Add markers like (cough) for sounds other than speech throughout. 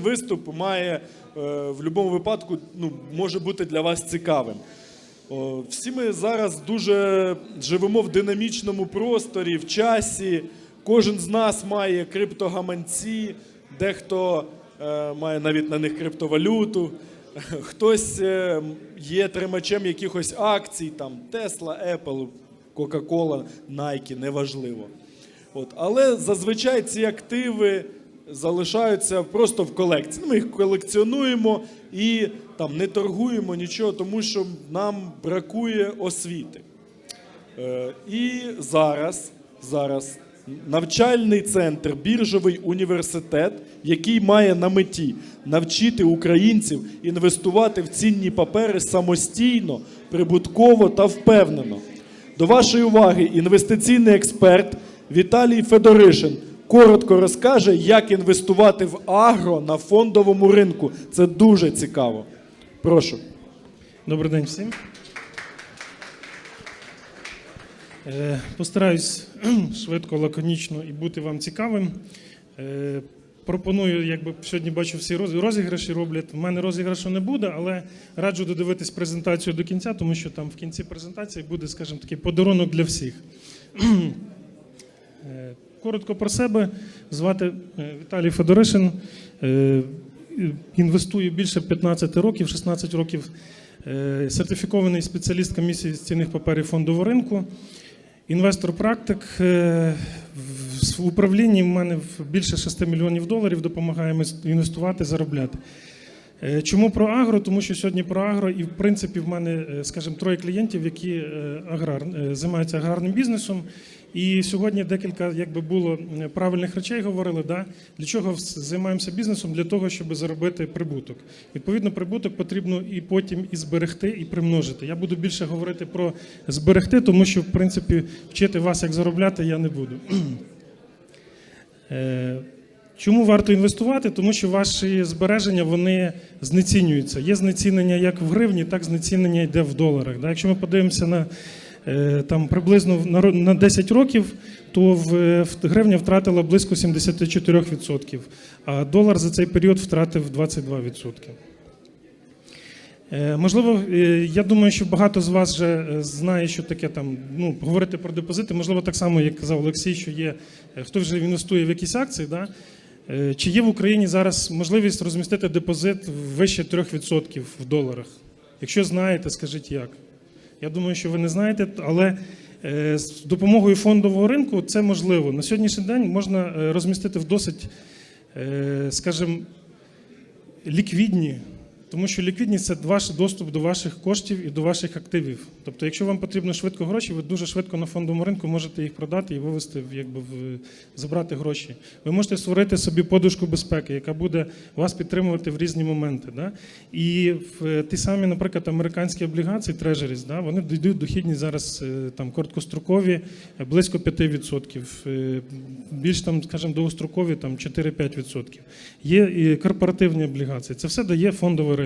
Виступ має е, в будь-якому випадку ну, може бути для вас цікавим. Всі ми зараз дуже живемо в динамічному просторі, в часі. Кожен з нас має криптогаманці, дехто е, має навіть на них криптовалюту, (laughs) хтось е, є тримачем якихось акцій, там Tesla, Apple, Coca-Cola, Nike, неважливо. От. Але зазвичай ці активи залишаються просто в колекції. Ну, Ми їх колекціонуємо і там не торгуємо нічого, тому що нам бракує освіти. Е, і зараз, зараз навчальний центр, біржовий університет, який має на меті навчити українців інвестувати в цінні папери самостійно, прибутково та впевнено. До вашої уваги інвестиційний експерт Віталій Федоришин коротко розкаже, як інвестувати в агро на фондовому ринку. Це дуже цікаво. Прошу. Добрий день всім. Е, Постараюсь (clears throat) швидко, лаконічно і бути вам цікавим. Е, Пропоную, якби сьогодні бачу, всі розіграші роблять. У мене розіграшу не буде, але раджу додивитись презентацію до кінця, тому що там в кінці презентації буде, скажімо, такий подарунок для всіх. (clears throat) Коротко про себе. Звати е, Віталій Федоришин. Е, Інвестую більше 15 років, 16 років. Е, Сертифікований спеціаліст комісії з цінних паперів фондового ринку. Інвестор-практик. В управлінні в мене більше 6 мільйонів доларів допомагаємо інвестувати, заробляти. Чому про агро? Тому що сьогодні про агро, і в принципі в мене, скажімо, троє клієнтів, які аграр, займаються аграрним бізнесом. І сьогодні декілька, якби було правильних речей, говорили. Да? Для чого займаємося бізнесом? Для того, щоб заробити прибуток. Відповідно, прибуток потрібно і потім і зберегти, і примножити. Я буду більше говорити про зберегти, тому що в принципі вчити вас, як заробляти, я не буду. (clears throat) Е, Чому варто інвестувати? Тому що ваші збереження вони знецінюються. Є знецінення як в гривні, так знецінення йде в доларах. Да? Якщо ми подивимося на там приблизно на 10 років, то в, гривня втратила близько 74%, а долар за цей період втратив 22%. Е, Можливо, е, я думаю, що багато з вас вже е, знає, що таке там ну, говорити про депозити. Можливо, так само, як казав Олексій, що є е, хто вже інвестує в якісь акції. Да? Е, Чи є в Україні зараз можливість розмістити депозит вище 3% в доларах? Якщо знаєте, скажіть як. Я думаю, що ви не знаєте, але е, з допомогою фондового ринку це можливо. На сьогоднішній день можна е, розмістити в досить, е, скажімо, ліквідні, тому що ліквідність це ваш доступ до ваших коштів і до ваших активів. Тобто, якщо вам потрібно швидко гроші, ви дуже швидко на фондовому ринку можете їх продати і вивести, якби в забрати гроші. Ви можете створити собі подушку безпеки, яка буде вас підтримувати в різні моменти. Да? І в ті самі, наприклад, американські облігації Treasuries, да, вони дають дохідність зараз е, там короткострокові е, близько 5%, е, більш там, скажімо, довгострокові там 4-5%. Є і корпоративні облігації. Це все дає фондовий ринок.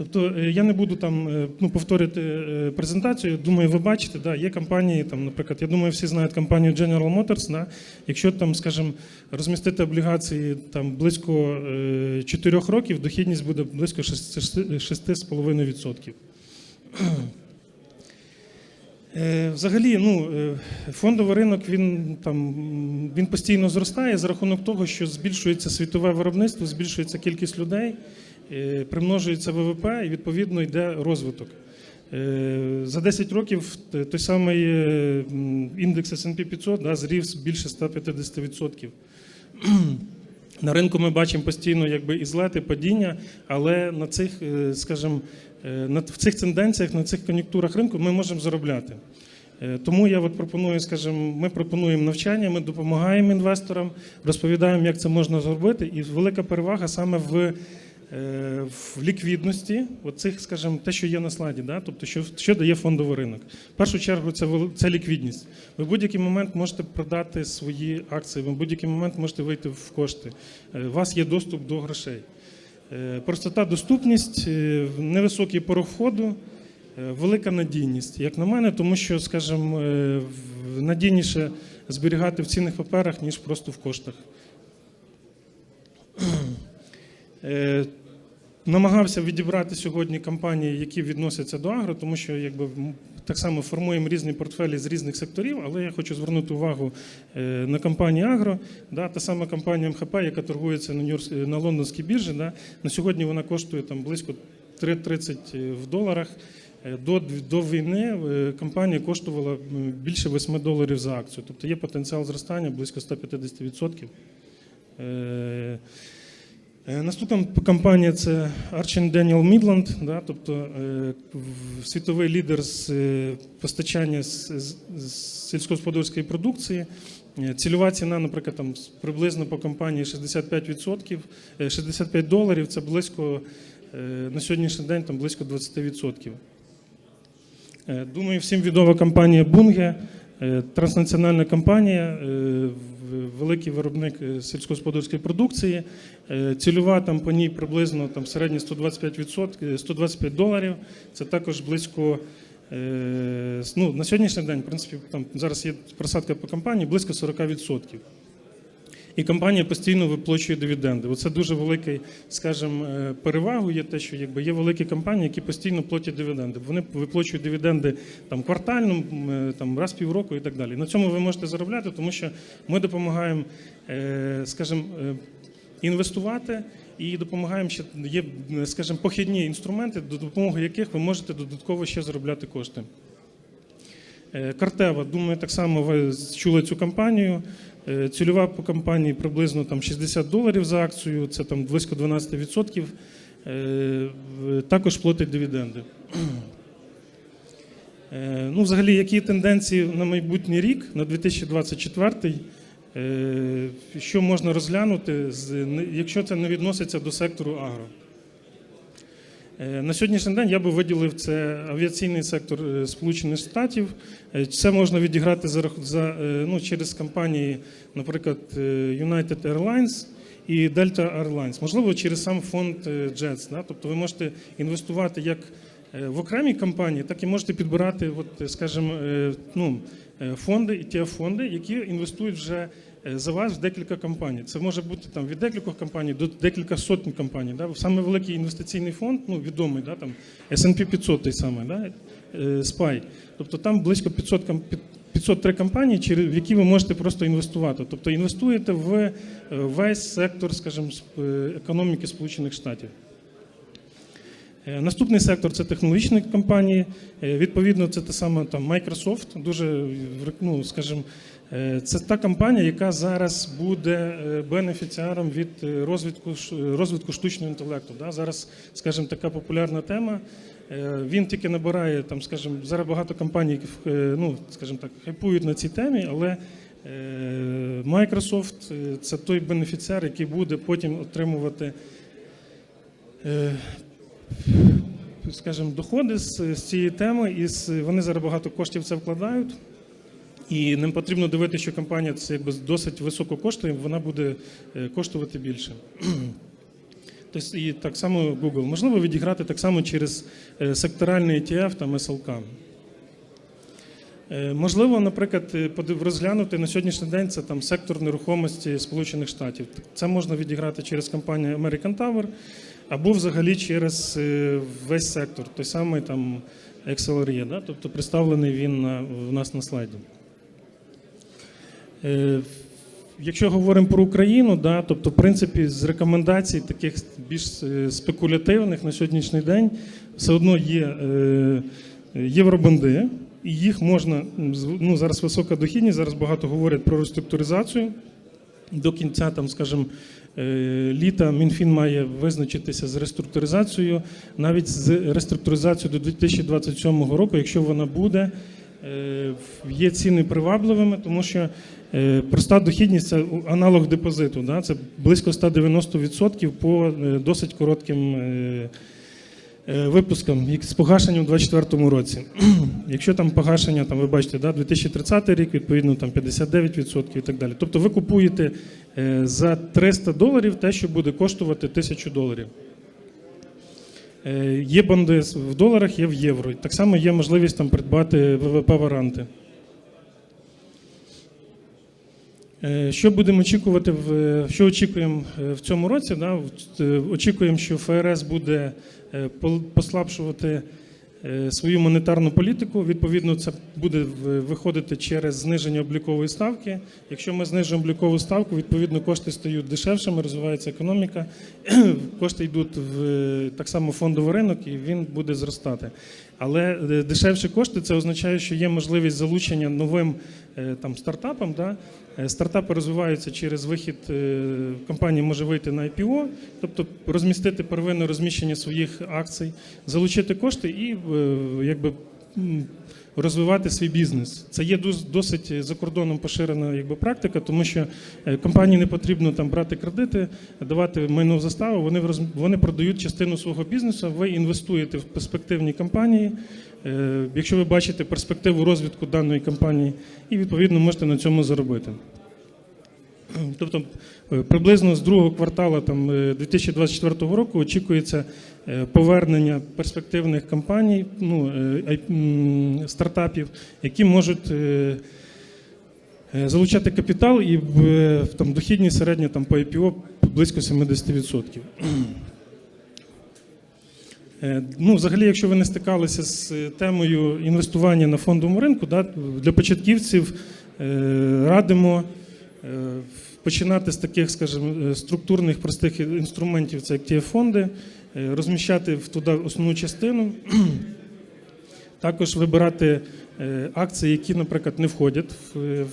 Тобто е, я не буду там е, ну, повторювати е, презентацію. Думаю, ви бачите, да, є компанії, там, наприклад, я думаю, всі знають компанію General Motors. Да, якщо там, скажімо, розмістити облігації там близько 4 років, дохідність буде близько 6,5%. Е, Взагалі, ну, фондовий ринок він, там, він постійно зростає за рахунок того, що збільшується світове виробництво, збільшується кількість людей, примножується ВВП і відповідно йде розвиток. Е, За 10 років той самий е, індекс S&P 500 да, зріс більше 150%. (clears throat) На ринку ми бачимо постійно якби і злети, падіння, але на цих, е, скажімо, е, в цих тенденціях, на цих кон'юнктурах ринку ми можемо заробляти. Е, Тому я от пропоную, скажімо, ми пропонуємо навчання, ми допомагаємо інвесторам, розповідаємо, як це можна зробити. І велика перевага саме в, е, в ліквідності, оцих, скажімо, те, що є на слайді, да? тобто, що, що дає фондовий ринок. В першу чергу це, це ліквідність. Ви в будь-який момент можете продати свої акції, ви в будь-який момент можете вийти в кошти. Е, У вас є доступ до грошей. Е, Простота, доступність, е, невисокий порог входу, е, велика надійність, як на мене, тому що, скажімо, е, надійніше зберігати в цінних паперах, ніж просто в коштах. (clears throat) Е, Намагався відібрати сьогодні компанії, які відносяться до агро, тому що якби так само формуємо різні портфелі з різних секторів, але я хочу звернути увагу е, на компанію Агро. Да, та сама компанія МХП, яка торгується на, на лондонській біржі. Да, на сьогодні вона коштує там близько 3,30 в доларах. Е, До, до війни е, компанія коштувала більше 8 доларів за акцію. Тобто є потенціал зростання близько 150%. Е, Наступна компанія це Archer Daniel Midland, да, тобто е, світовий лідер з е, постачання з, сільськогосподарської продукції. Цільова ціна, наприклад, там приблизно по компанії 65%, е, 65 доларів. Це близько на сьогоднішній день там близько 20%. Е, Думаю, всім відома компанія Bunge, транснаціональна компанія, е, великий виробник е, сільськогосподарської продукції. Е, Цільова там по ній приблизно там середні 125%, е, 125 доларів. Це також близько. е, Ну, на сьогоднішній день, в принципі, там зараз є просадка по компанії близько 40%. І компанія постійно виплачує дивіденди. Оце дуже великий, скажімо, е, перевагу є те, що якби є великі компанії, які постійно платять дивіденди. Вони виплачують дивіденди там квартально, е, там раз в півроку і так далі. На цьому ви можете заробляти, тому що ми допомагаємо, е, скажімо, інвестувати і допомагаємо ще є, скажімо, похідні інструменти, до допомоги яких ви можете додатково ще заробляти кошти. Е, Картева, думаю, так само ви чули цю компанію. Е, Цільова по компанії приблизно там 60 доларів за акцію, це там близько 12%. Е, Також платить дивіденди. Ну, взагалі, які тенденції на майбутній рік, на 2024, е, що можна розглянути, якщо це не відноситься до сектору агро? Е, На сьогоднішній день я би виділив це авіаційний сектор е, Сполучених Штатів. Е, Це можна відіграти за, за, ну, через компанії, наприклад, United Airlines і Delta Airlines. Можливо, через сам фонд JETS. Да? Тобто ви можете інвестувати як в окремі компанії, так і можете підбирати, от, скажімо, ну, фонди, ETF фонди, які інвестують вже за вас декілька компаній. Це може бути там від декількох компаній до декілька сотень компаній. Да? Саме великий інвестиційний фонд, ну відомий, да? там S&P 500 той самий, да? е, SPY. Тобто там близько 500 ком- під- 503 компанії, в які ви можете просто інвестувати. Тобто інвестуєте в е, весь сектор, скажімо, е, економіки Сполучених Штатів. Е, Наступний сектор це технологічні компанії. Е, Відповідно, це те саме там Microsoft, дуже е, ну, скажімо, це та компанія, яка зараз буде бенефіціаром від розвитку, розвитку штучного інтелекту. Да? Зараз, скажімо, така популярна тема. Він тільки набирає там, скажімо, зараз багато компаній, ну, скажімо так, хайпують на цій темі, але Microsoft це той бенефіціар, який буде потім отримувати. Скажімо, доходи з, з цієї теми, і з, вони зараз багато коштів це вкладають. І ним потрібно дивитися, що компанія це якби досить високо коштує, вона буде е, коштувати більше. (clears throat) Тобто, і так само Google. Можливо, відіграти так само через е, секторальний ETF там SLK. Е, Можливо, наприклад, розглянути на сьогоднішній день це там сектор нерухомості Сполучених Штатів. Це можна відіграти через компанію American Tower або взагалі через е, весь сектор, той самий там XLRE, да? тобто представлений він на, у нас на слайді. Е, Якщо говоримо про Україну, да, тобто, в принципі, з рекомендацій таких більш е, спекулятивних на сьогоднішній день все одно є е, євробонди, і їх можна ну, зараз висока дохідність, зараз багато говорять про реструктуризацію. До кінця, там, скажімо, е, літа Мінфін має визначитися з реструктуризацією, навіть з реструктуризацією до 2027 року, якщо вона буде, е, є ціни привабливими, тому що е, проста дохідність це аналог депозиту. Да? Це близько 190% по досить коротким випускам як з погашенням у 2024 році. (clears throat) Якщо там погашення, там ви бачите, да, 2030 рік, відповідно там 59% і так далі. Тобто ви купуєте е, за 300 доларів те, що буде коштувати 1000 доларів. Е, Є бонди в доларах, є в євро. Так само є можливість там придбати ВВП варанти. Е, Що будемо очікувати в що очікуємо е, в цьому році? Да? Е, Очікуємо, що ФРС буде е, послабшувати е, свою монетарну політику. Відповідно, це буде виходити через зниження облікової ставки. Якщо ми знижуємо облікову ставку, відповідно кошти стають дешевшими, розвивається економіка. (clears throat) Кошти йдуть в е, так само фондовий ринок, і він буде зростати. Але е, дешевші кошти це означає, що є можливість залучення новим е, там стартапам. Да? Е, Стартапи розвиваються через вихід компанія може вийти на IPO, тобто розмістити первинне розміщення своїх акцій, залучити кошти і якби. Розвивати свій бізнес. Це є досить за кордоном поширена якби, практика, тому що е, компанії не потрібно там брати кредити, давати майнову заставу. Вони вони продають частину свого бізнесу. Ви інвестуєте в перспективні компанії. е, Якщо ви бачите перспективу розвитку даної компанії, і відповідно можете на цьому заробити. Тобто е, приблизно з другого кварталу там, е, 2024 року очікується е, повернення перспективних компаній, ну, е, стартапів, які можуть е, е, залучати капітал і в- е, там, дохідність середня там, по IPO близько 70%. Е, Ну, взагалі, якщо ви не стикалися з е, темою інвестування на фондовому ринку, да, для початківців е, радимо е, починати з таких, скажімо, е, структурних простих інструментів, це як ті фонди, е, розміщати в туди основну частину. (clears throat) Також вибирати е, акції, які, наприклад, не входять в,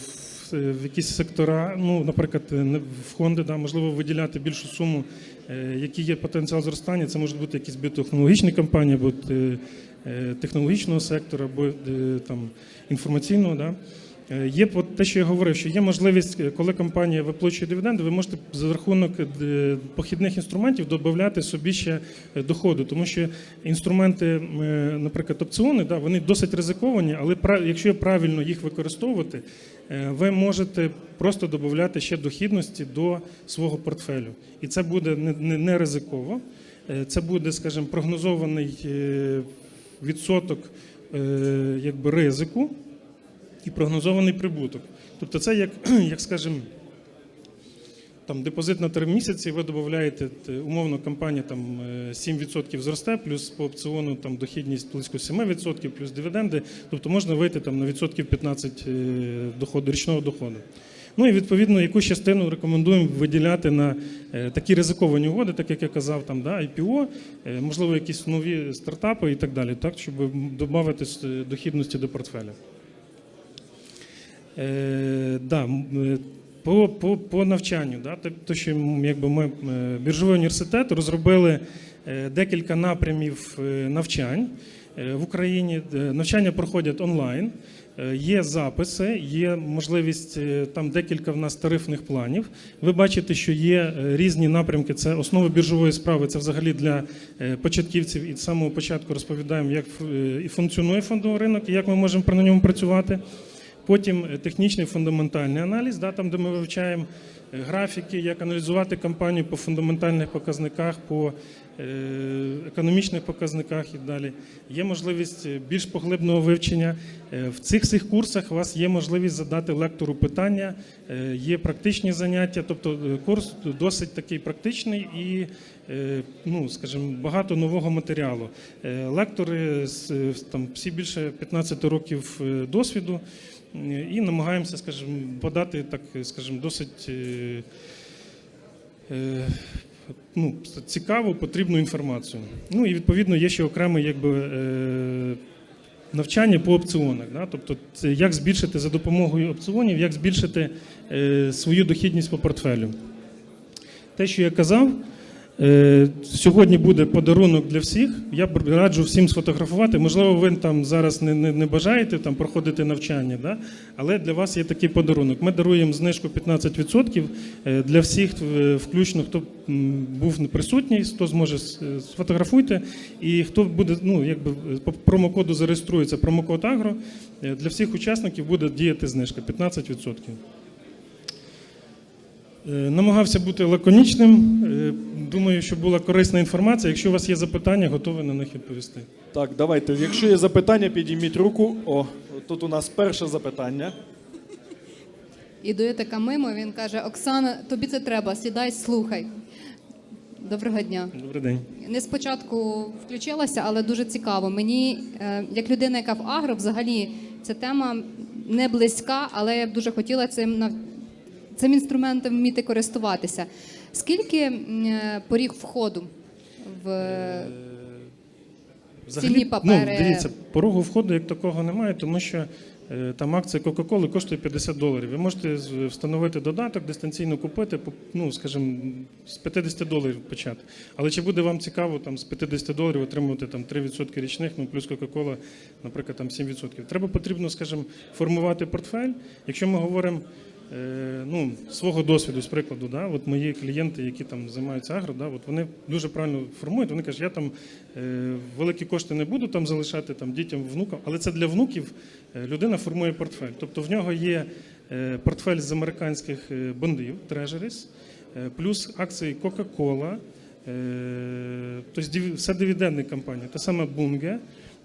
в, якісь сектора, ну, наприклад, в фонди, да, можливо, виділяти більшу суму, е, які є потенціал зростання. Це можуть бути якісь біотехнологічні компанії, або е, е, технологічного сектору, або е, там, інформаційного. Да. Е, Є от те, що я говорив, що є можливість, е, коли компанія виплачує дивіденди, ви можете за рахунок е, похідних інструментів додати собі ще доходу, тому що інструменти, наприклад, опціони, да, вони досить ризиковані, але якщо правильно їх використовувати, ви можете просто додати ще дохідності до свого портфелю. І це буде не, ризиково. Це буде, скажімо, прогнозований відсоток якби, ризику і прогнозований прибуток. Тобто це як, (clears throat) як скажімо, там депозит на три місяці, ви додаєте, умовно, компанія там е, 7% зросте, плюс по опціону там дохідність близько 7%, плюс дивіденди. Тобто можна вийти там на відсотків 15 е, доходу, річного доходу. Ну і відповідно яку частину рекомендуємо виділяти на е, такі ризиковані угоди, так як я казав, там да, IPO, е, можливо, якісь нові стартапи і так далі, так, щоб додати дохідності до портфеля. Е, да, е, по, по, по навчанню, да, то, що якби ми, е, біржовий університет розробили декілька напрямів навчань в Україні. Навчання проходять онлайн. Є записи, є можливість там декілька в нас тарифних планів. Ви бачите, що є різні напрямки. Це основи біржової справи. Це взагалі для початківців. І з самого початку розповідаємо, як і функціонує фондовий ринок і як ми можемо при на ньому працювати. Потім е, технічний фундаментальний аналіз, да, там, де ми вивчаємо е, графіки, як аналізувати компанію по фундаментальних показниках, по е, економічних показниках і далі. Є можливість більш поглибного вивчення. В цих всіх курсах у вас є можливість задати лектору питання, є практичні заняття, тобто курс досить такий практичний і, ну, скажімо, багато нового матеріалу. Лектори з- там, всі більше 15 років досвіду і намагаємося, скажімо, подати так, скажімо, досить. е, е, Ну, цікаву, потрібну інформацію. Ну і відповідно є ще окреме якби, е, навчання по опціонах. Да? Тобто, як збільшити за допомогою опціонів, як збільшити е, свою дохідність по портфелю. Те, що я казав, е, сьогодні буде подарунок для всіх. Я б раджу всім сфотографувати. Можливо, ви там зараз не, не, не бажаєте там проходити навчання, да? але для вас є такий подарунок. Ми даруємо знижку 15% е, для всіх, е, включно хто був присутній, хто зможе е, сфотографуйте. І хто буде, ну якби е, по промокоду зареєструється промокод Агро, е, для всіх учасників буде діяти знижка 15%. Е, Намагався бути лаконічним. Е, Думаю, що була корисна інформація. Якщо у вас є запитання, готовий на них відповісти. Так, давайте. Якщо є запитання, підійміть руку. О, тут у нас перше запитання. Іду я така мимо, він каже: Оксана, тобі це треба, сідай, слухай. Доброго дня. Добрий день. Не спочатку включилася, але дуже цікаво. Мені, е, як людина, яка в агро, взагалі ця тема не близька, але я б дуже хотіла цим цим інструментом вміти користуватися. Скільки е, поріг входу в Цінні папери. Ну, дивіться, порогу входу як такого немає, тому що е, там акція Coca-Cola коштує 50 доларів. Ви можете встановити додаток, дистанційно купити, ну, скажімо, з 50 доларів почати. Але чи буде вам цікаво там, з 50 доларів отримувати там, 3% річних, ну, плюс Coca-Cola, наприклад, там 7%. Треба потрібно, скажімо, формувати портфель. Якщо ми говоримо е, ну, свого досвіду, з прикладу, да, от мої клієнти, які там займаються агро, да, от вони дуже правильно формують. Вони кажуть, я там е, великі кошти не буду там залишати там, дітям, внукам, але це для внуків е, людина формує портфель. Тобто в нього є е, портфель з американських е, бондів, е, плюс акції е, тобто все дивідендні компанії. Те саме Bunge,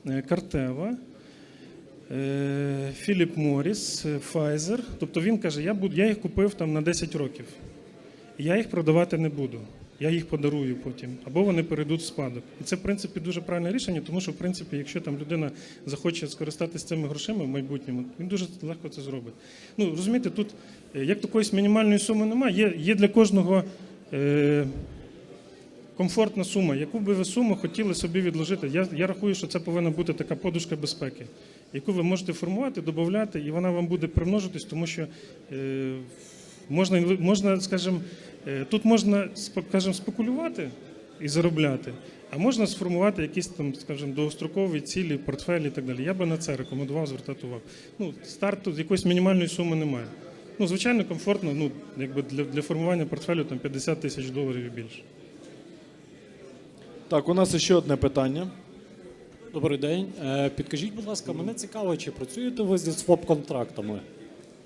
е, Картева. Е, Філіп Моріс, е, Pfizer. Тобто він каже, я, буду, я їх купив там на 10 років. Я їх продавати не буду. Я їх подарую потім. Або вони перейдуть в спадок. І це, в принципі, дуже правильне рішення, тому що, в принципі, якщо там людина захоче скористатися цими грошима в майбутньому, він дуже легко це зробить. Ну, розумієте, тут е, як такоїсь мінімальної суми немає, є, є для кожного. Е, комфортна сума, яку би ви суму хотіли собі відложити. Я, я рахую, що це повинна бути така подушка безпеки, яку ви можете формувати, додати, і вона вам буде примножитись, тому що е, можна, можна, скажімо, е, тут можна скажімо, спекулювати і заробляти, а можна сформувати якісь там, скажімо, довгострокові цілі, портфелі і так далі. Я би на це рекомендував звертати увагу. Ну, старту якоїсь мінімальної суми немає. Ну, звичайно, комфортно, ну, якби для, для формування портфелю там 50 тисяч доларів і більше. Так, у нас ще одне питання. Добрий день. Е, Підкажіть, будь ласка, мене цікаво, чи працюєте ви зі своп-контрактами?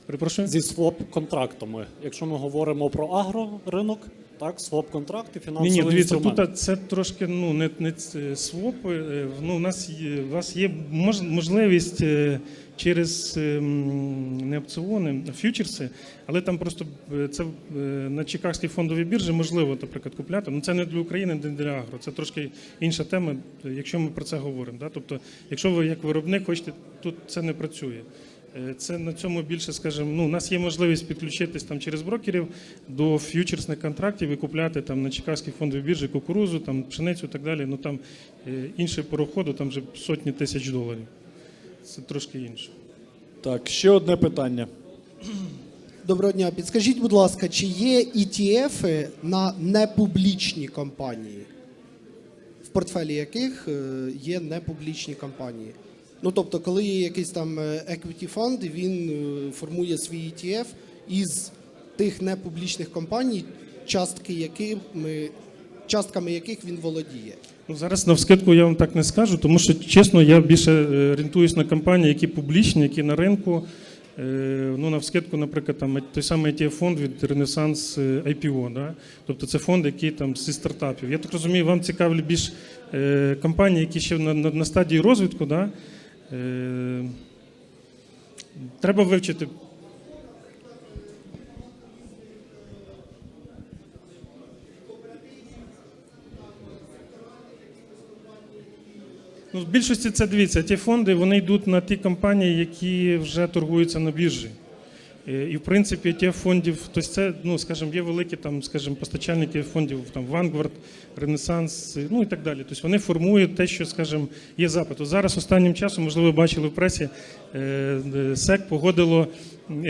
Перепрошую? Зі своп-контрактами. Якщо ми говоримо про агроринок, так, своп-контракт і Ні, ні, дивіться, тут це трошки ну не, не ц- свопи. е, Ну, у нас є, у вас є мож, можливість е, через е, м, не опціони, а фьючерси, але там просто е, це е, на Чикагській фондовій біржі можливо, наприклад, купляти. Ну це не для України, не для агро. Це трошки інша тема, якщо ми про це говоримо. Да? Тобто, якщо ви як виробник хочете, тут це не працює. Е, Це на цьому більше, скажімо, ну, у нас є можливість підключитись там через брокерів до ф'ючерсних контрактів і купляти там на Чикагській фондовій біржі кукурузу, там пшеницю і так далі. Ну там е, інший пороходу, там вже сотні тисяч доларів. Це трошки інше. Так, ще одне питання. Доброго дня. Підскажіть, будь ласка, чи є ETF на непублічні компанії, в портфелі яких е, є непублічні компанії? Ну тобто, коли є якийсь там е, equity фонд, він е, формує свій ETF із тих непублічних компаній, частки якими, частками яких він володіє. Ну, зараз на вскидку я вам так не скажу, тому що чесно, я більше е, орієнтуюсь на компанії, які публічні, які на ринку. Ну, на вскидку, наприклад, там той самий ETF фонд від е, IPO. Да? Тобто це фонд, який там зі стартапів. Я так розумію, вам цікавлять більш компанії, які ще на, на, на стадії розвитку. Да? Е, Треба вивчити Ну, в більшості це дивіться, ті фонди вони йдуть на ті компанії, які вже торгуються на біржі. Е, І в принципі ті фондів, тобто це, ну скажімо, є великі там, скажімо, постачальники фондів там Vanguard, Ренесанс, ну і так далі. Тобто вони формують те, що, скажімо, є запит. Зараз останнім часом, можливо, ви бачили в пресі, е, е, СЕК погодило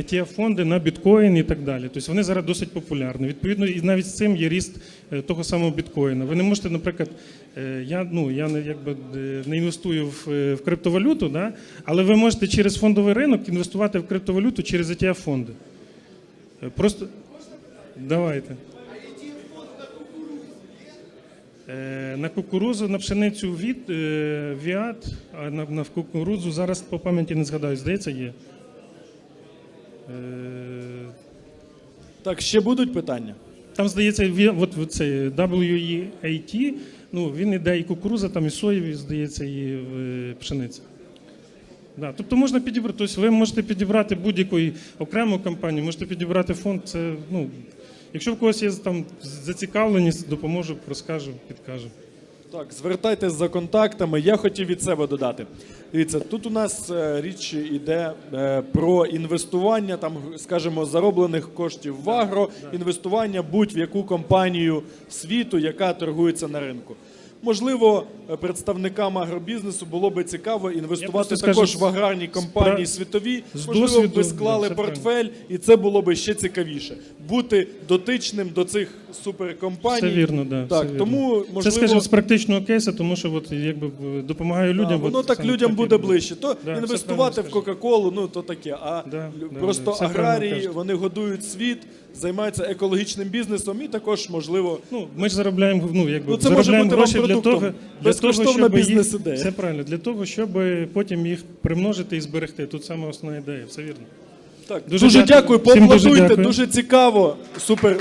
ті фонди на біткоін і так далі. Тобто вони зараз досить популярні. Відповідно, і навіть з цим є ріст е, того самого біткоїна. Ви не можете, наприклад, е, я ну я не якби е, не інвестую в, е, в криптовалюту, да? але ви можете через фондовий ринок інвестувати в криптовалюту через ETF фонди. Е, Просто давайте. Е, На кукурузу, на пшеницю від е, Віат, а на, на кукурузу зараз по пам'яті не згадаю, здається, є. Е, Так, ще будуть питання? Там, здається, от, цей WEAT, ну, він іде і кукуруза, там і соєві, здається, і е, пшениця. Да. Тобто можна підібрати, тобто ви можете підібрати будь-яку і окрему компанію, можете підібрати фонд. Це, ну, якщо в когось є там зацікавленість, допоможу, розкажу, підкажу. Так, звертайтесь за контактами. Я хотів від себе додати. Дивіться, тут у нас е, річ іде е, про інвестування, там, скажімо, зароблених коштів в агро, інвестування будь-в яку компанію світу, яка торгується на ринку. Можливо, е, представникам агробізнесу було би цікаво інвестувати просто скажу, також в аграрні компанії з світові. з Можливо, досвіду, ви склали портфель, і це було би ще цікавіше. Бути дотичним до цих суперкомпаній. Все вірно, да, Так, все вірно. тому можливо. Це, скажімо, з практичного кейсу, тому що от, якби в- допомагаю людям. Да, от так людям буде ближче. То Да, інвестувати в Кока-Колу, ну то таке. А Да, просто да, аграрії вони годують світ, займаються екологічним бізнесом і також можливо. Ну, ми ж заробляємо, ну, якби, Ну, це може заробляємо бути вам гроші для того, для того, Безкоштовна щоб бізнес-ідея. Все правильно, для того, щоб потім їх примножити і зберегти. Тут саме основна ідея, все вірно. Так, Дуже дуже, дякую. дякую, Всім дуже поаплодуйте, дякую. дуже цікаво. Супер